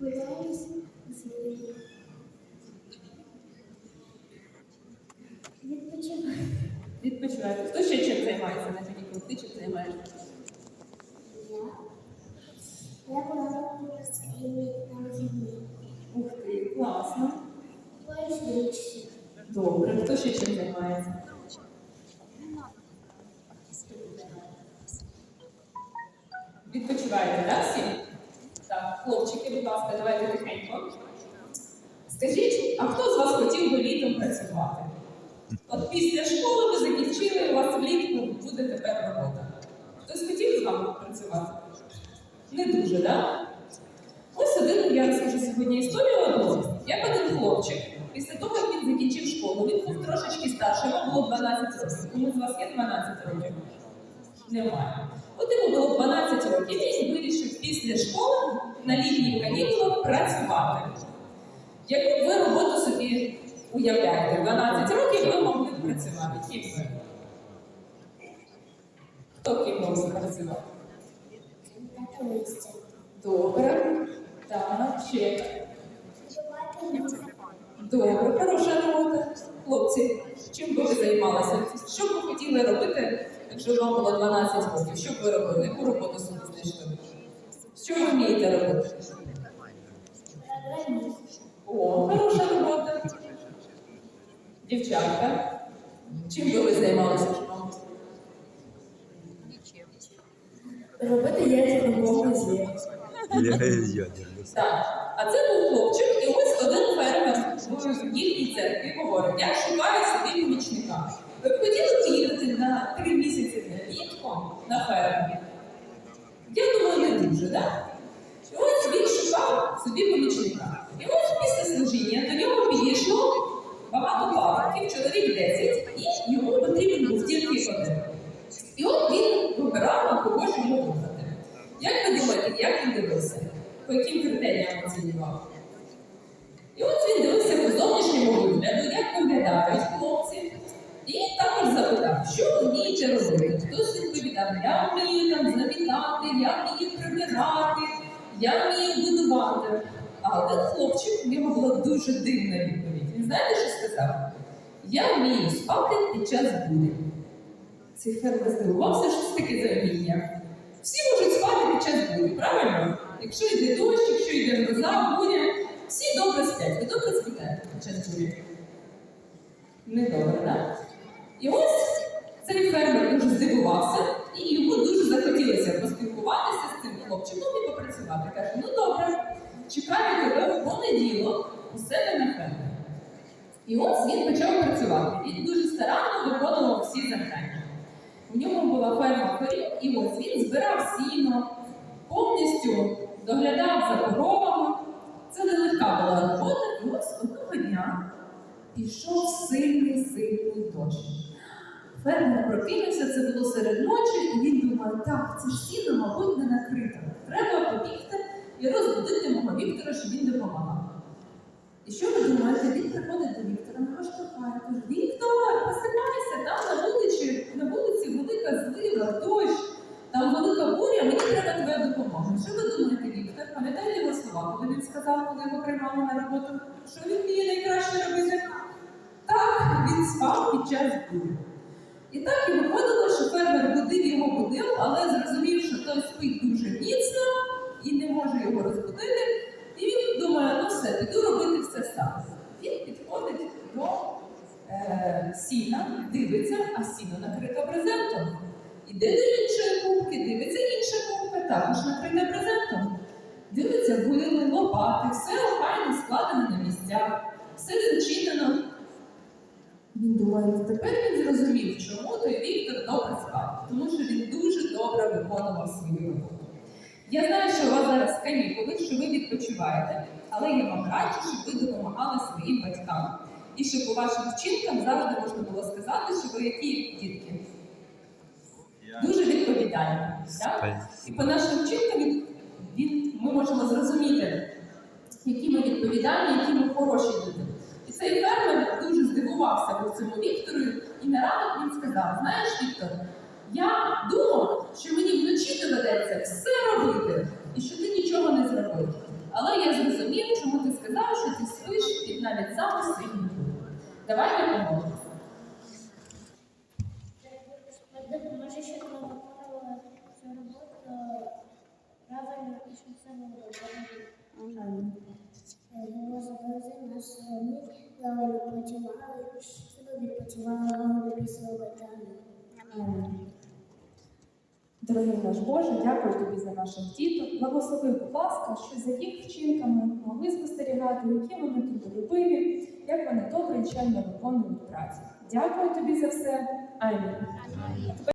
Гуляю з ними. Відпочиваю. Хто ще чим займається на канікулах? Ти чим займаєшся? Я. Я басейні на вихідні. Ух ти, класно. Добре. Хто ще чим займається? Відпочиваєте, так, всі? Так, хлопчики, будь ласка, давайте тихенько. Скажіть, а хто з вас хотів би літом працювати? От після школи ви закінчили, у вас влітку буде тепер робота. Хтось хотів з вами працювати? Не дуже, так? Ось один, я розкажу сьогодні історію одну. Як один хлопчик, після того, як він закінчив школу, він був трошечки старший, йому було 12 років. Кому з вас є 12 років? Немає. От йому було 12 років, і він вирішив після школи на літніх канікулах працювати. Яку ви роботу собі уявляєте? 12 років ви могли працювати. Ким ви? Хто ким мог працювати? Добре. Так, ще. Добре, хороша робота. Хлопці, чим би ви займалися? Що б ви хотіли робити, якщо вам було 12 років? Що б ви робили? Яку роботу собі знайшли? Що ви вмієте робити? О, хороша робота. Дівчатка, чим би ви займалися? Робити яйця на комплексі. Я. Так, а це був хлопчик, і ось один фермер в їхній церкві говорить, я шукаю собі помічника. Ви б хотіли поїхати на три місяці на на фермі? Я думаю, не дуже, так? І ось він шукав собі помічника. І ось після служіння до нього підійшло багато парубків, чоловік 10, і йому потрібен був тільки один. І от він вибирав, на кого ж йому вибрати. Як ви думаєте, як він дивився? По яким критеріям оцінював? І от він дивився по зовнішньому вигляду, як виглядають хлопці. І також запитав, що вмієте робити. Хтось відповідав, я вмію там замітати, я вмію прибирати, я вмію будувати. А один хлопчик, в нього була дуже дивна відповідь. Він знаєте, що сказав? Я вмію спати під час бурі. Цей фермер здивувався, що це таке за вміння. Всі можуть спати під час бурі, правильно? Якщо йде дощ, якщо йде гроза, буря, всі добре сплять. Ви добре спите під час бурі? Не добре, так? І ось цей фермер дуже здивувався, і йому дуже захотілося поспілкуватися з цим хлопчиком і попрацювати. Каже, ну добре, чекаю тебе в понеділок у себе на фермі. І ось він почав працювати. Він дуже старанно виконував всі завдання. У нього була ферма корів, і ось він збирав сіно, повністю доглядав за коровами. Це нелегка була робота, і ось одного дня пішов сильний сильний дощ. Фермер прокинувся, це було серед ночі, і він думає, так, це ж сіно, мабуть, не накрите. Треба і розбудити мого Віктора, щоб він допомагав. І що ви думаєте? Він приходить до Віктора, його штовхає, каже, Віктор, просипайся, там на вулиці, на вулиці велика злива, дощ, там велика буря, мені треба твоя допомога. Що ви думаєте, Віктор? Пам'ятаєте його слова, коли він сказав, коли його приймали на роботу, що він вміє найкраще робити? Так, він спав під час бурі. І так і виходило, що фермер будив його будив, але зрозумів, що той спить дуже міцно його. І він думає, ну все, піду робити все сам. Він підходить до е, сіна, дивиться, а сіно накрито брезентом. Іде до іншої кубки, дивиться інша кубка, також накрита брезентом. Дивиться, вили, лопати, все охайно складено на місцях, все зачинено. Він думає, «Ну, тепер він зрозумів, чому той Віктор добре спав, тому що він дуже добре виконував свою роботу. Я знаю, що у вас зараз канікули, що ви відпочиваєте, але я вам раджу, щоб ви допомагали своїм батькам. І щоб по вашим вчинкам завжди можна було сказати, що ви які дітки. Дуже відповідальні. Так? І по нашим вчинкам він, він, ми можемо зрозуміти, які ми відповідальні, які ми хороші люди. І цей фермер дуже здивувався був цьому Віктору, і на ранок він сказав: знаєш, Віктор, Я думав, що мені вночі доведеться все робити, і що ти нічого не зробив. Але я зрозумів, чому ти сказав, що ти спиш під навіть саму сильну. Давай допоможемо. Допоможи, щоб ми виконували цю роботу правильно і щоб це було добре. Його завези нас ми працювали, щоб відпочивали гарно після обертання. Дорогий наш Боже, дякую тобі за наших діток. Благослови, будь ласка, що за їх вчинками могли спостерігати, які вони трудолюбиві, як вони добре і чемно виконують працю. Дякую тобі за все. Амінь.